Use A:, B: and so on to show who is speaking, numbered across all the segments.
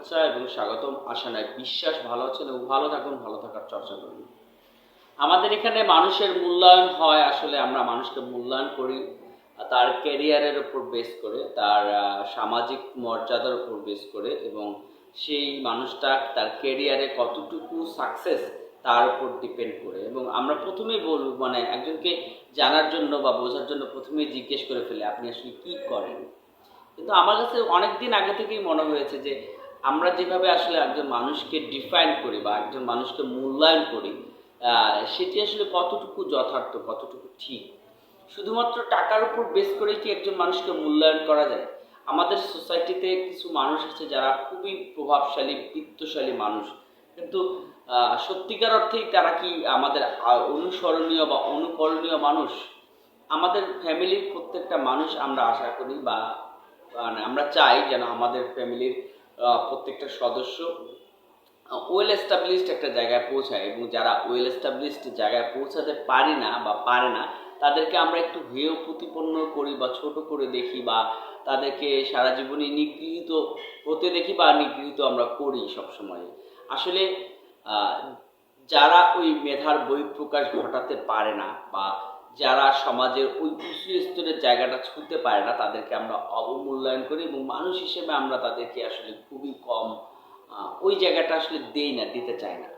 A: শুভেচ্ছা এবং স্বাগতম। আশা নাই, বিশ্বাস ভালো আছেন এবং ভালো থাকুন, ভালো থাকার চর্চা করুন। আমাদের এখানে মানুষের মূল্যায়ন হয়, আসলে আমরা মানুষকে মূল্যায়ন করি তার ক্যারিয়ারের উপর বেস করে, তার সামাজিক মর্যাদার উপর বেস করে এবং সেই মানুষটা তার ক্যারিয়ারে কতটুকু সাকসেস তার উপর ডিপেন্ড করে। এবং আমরা প্রথমেই বলব মানে একজনকে জানার জন্য বা বোঝার জন্য প্রথমেই জিজ্ঞেস করে ফেলে, আপনি আসলে কি করেন? কিন্তু আমার কাছে অনেক দিন আগে থেকেই মনে হয়েছে যে আমরা যেভাবে আসলে একজন মানুষকে ডিফাইন করি বা একজন মানুষকে মূল্যায়ন করি সেটি আসলে কতটুকু যথার্থ, কতটুকু ঠিক? শুধুমাত্র টাকার উপর বেস করে কি একজন মানুষকে মূল্যায়ন করা যায়? আমাদের সোসাইটিতে কিছু মানুষ আছে যারা খুবই প্রভাবশালী, বিত্তশালী মানুষ। কিন্তু সত্যিকার অর্থেই তারা কি আমাদের অনুসরণীয় বা অনুকরণীয় মানুষ? আমাদের ফ্যামিলির প্রত্যেকটা মানুষ আমরা আশা করি বা মানে আমরা চাই যেন আমাদের ফ্যামিলির প্রত্যেকটা সদস্য ওয়েল এস্টাবলিশড একটা জায়গায় পৌঁছায় এবং যারা ওয়েল এস্টাবলিশড জায়গায় পৌঁছাতে পারি না বা পারে না, তাদেরকে আমরা একটু হেয় প্রতিপন্ন করি বা ছোট করে দেখি বা তাদেরকে সারা জীবনে নিগৃহীত হতে দেখি বা নিগৃহীত আমরা করি সবসময়। আসলে যারা ওই মেধার বহিঃপ্রকাশ ঘটাতে পারে না বা যারা সমাজের ওই উঁচু স্তরের জায়গাটা ছুঁতে পারে না, তাদেরকে আমরা অবমূল্যায়ন করি এবং মানুষ হিসেবে আমরা তাদেরকে আসলে খুবই কম ওই জায়গাটা আসলে দেই না, দিতে চাই না।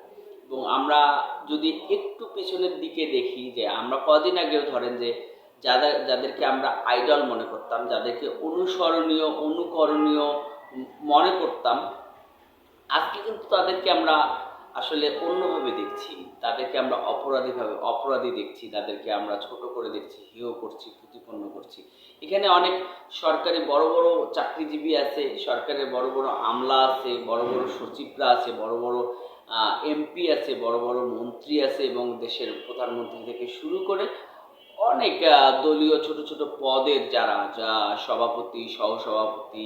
A: এবং আমরা যদি একটু পেছনের দিকে দেখি যে, আমরা কদিন আগেও ধরেন যে যাদের যাদেরকে আমরা আইডল মনে করতাম, যাদেরকে অনুসরণীয়, অনুকরণীয় মনে করতাম, আজকে কিন্তু তাদেরকে আমরা আসলে অন্যভাবে দেখছি। তাদেরকে আমরা অপরাধীভাবে, অপরাধী দেখছি। তাদেরকে আমরা ছোট করে দেখছি হেয় করছি প্রতিপন্ন করছি। এখানে অনেক সরকারি বড় বড় চাকরিজীবী আছে, সরকারের বড় বড় আমলা আছে, বড় বড় সচিবরা আছে, বড় বড় এমপি আছে, বড় বড় মন্ত্রী আছে এবং দেশের প্রধানমন্ত্রী থেকে শুরু করে অনেক দলীয় ছোট ছোট পদের যারা, যা সভাপতি, সহসভাপতি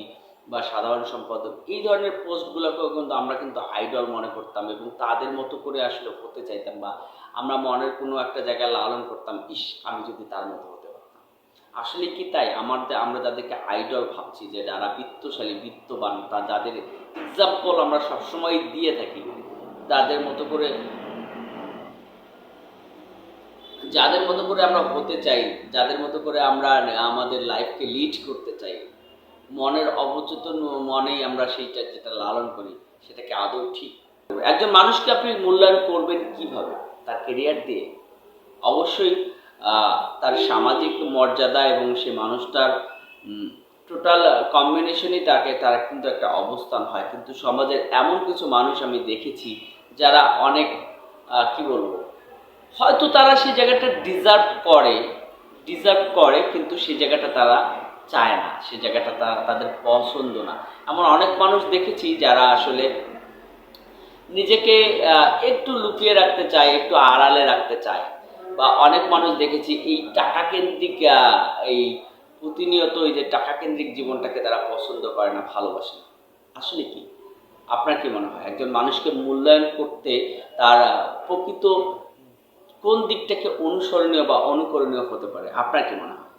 A: বা সাধারণ সম্পাদক, এই ধরনের পোস্টগুলোকেও কিন্তু আমরা কিন্তু আইডল মনে করতাম এবং তাদের মতো করে আসলে হতে চাইতাম বা আমরা মনের কোনো একটা জায়গায় লালন করতাম, ইস, আমি যদি তার মতো হতে পারতাম। আসলে কি তাই? আমাদের আমরা যাদেরকে আইডল ভাবছি, যে যারা বিত্তশালী, বিত্তবান, তা যাদের এক্সাম্পল আমরা সবসময় দিয়ে থাকি, তাদের মতো করে, যাদের মতো করে আমরা হতে চাই, যাদের মতো করে আমরা আমাদের লাইফকে লিড করতে চাই মনের অবচেতন মনেই আমরা সেইটা যেটা লালন করি, সেটাকে আদৌ ঠিক একজন মানুষকে আপনি মূল্যায়ন করবেন কীভাবে? তার কেরিয়ার দিয়ে। অবশ্যই তার সামাজিক মর্যাদা এবং সে মানুষটার টোটাল কম্বিনেশনই তাকে, তার কিন্তু একটা অবস্থান হয়। কিন্তু সমাজের এমন কিছু মানুষ আমি দেখেছি, যারা অনেক কি বলব, হয়তো তারা সেই জায়গাটা ডিজার্ভ করে ডিজার্ভ করে, কিন্তু সেই জায়গাটা তারা চায় না সেই জায়গাটা তারা, তাদের পছন্দ না। এমন অনেক মানুষ দেখেছি যারা আসলে নিজেকে একটু লুকিয়ে রাখতে চায়, একটু আড়ালে রাখতে চায়। বা অনেক মানুষ দেখেছি এই টাকা কেন্দ্রিক এই প্রতিনিয়ত এই যে টাকা কেন্দ্রিক জীবনটাকে তারা পছন্দ করে না, ভালোবাসে না। আসলে কি? আপনার কি মনে হয়? একজন মানুষকে মূল্যায়ন করতে তার প্রকৃত কোন দিকটাকে অনুসরণীয় বা অনুকরণীয় হতে পারে? আপনার কি মনে হয়?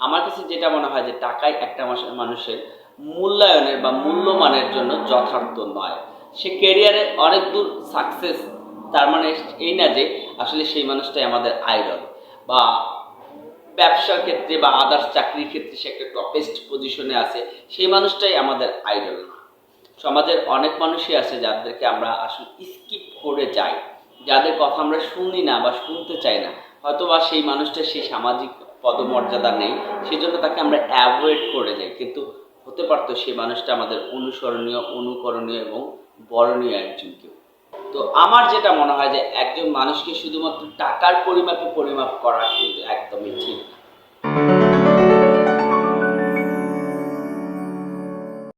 A: আমার কাছে যেটা মনে হয় যে টাকাই একটা মানুষের মূল্যায়নের বা মূল্যমানের জন্য যথার্থ নয়। সে ক্যারিয়ারে অনেক দূর সাকসেস তার মানে এই না যে আসলে সেই মানুষটাই আমাদের আইডল বা ব্যবসার ক্ষেত্রে বা আদার্স চাকরির ক্ষেত্রে সে একটা টপেস্ট পজিশনে আছে, সেই মানুষটাই আমাদের আইডল সমাজের অনেক মানুষই আছে যাদেরকে আমরা আসলে স্কিপ করে যাই। যাদের কথা আমরা শুনি না বা শুনতে চাই না হয়তো বা সেই মানুষটা সেই সামাজিক পদমর্যাদা নেই, সেজন্য তাকে আমরা অ্যাভয়েড করে যাই। কিন্তু হতে পারতো সেই মানুষটা আমাদের অনুসরণীয়, অনুকরণীয় এবং বরণীয় একজন কেউ। তো আমার যেটা মনে হয় যে একজন মানুষকে শুধুমাত্র টাকার পরিমাপে পরিমাপ করা কিন্তু একদমই ঠিক না।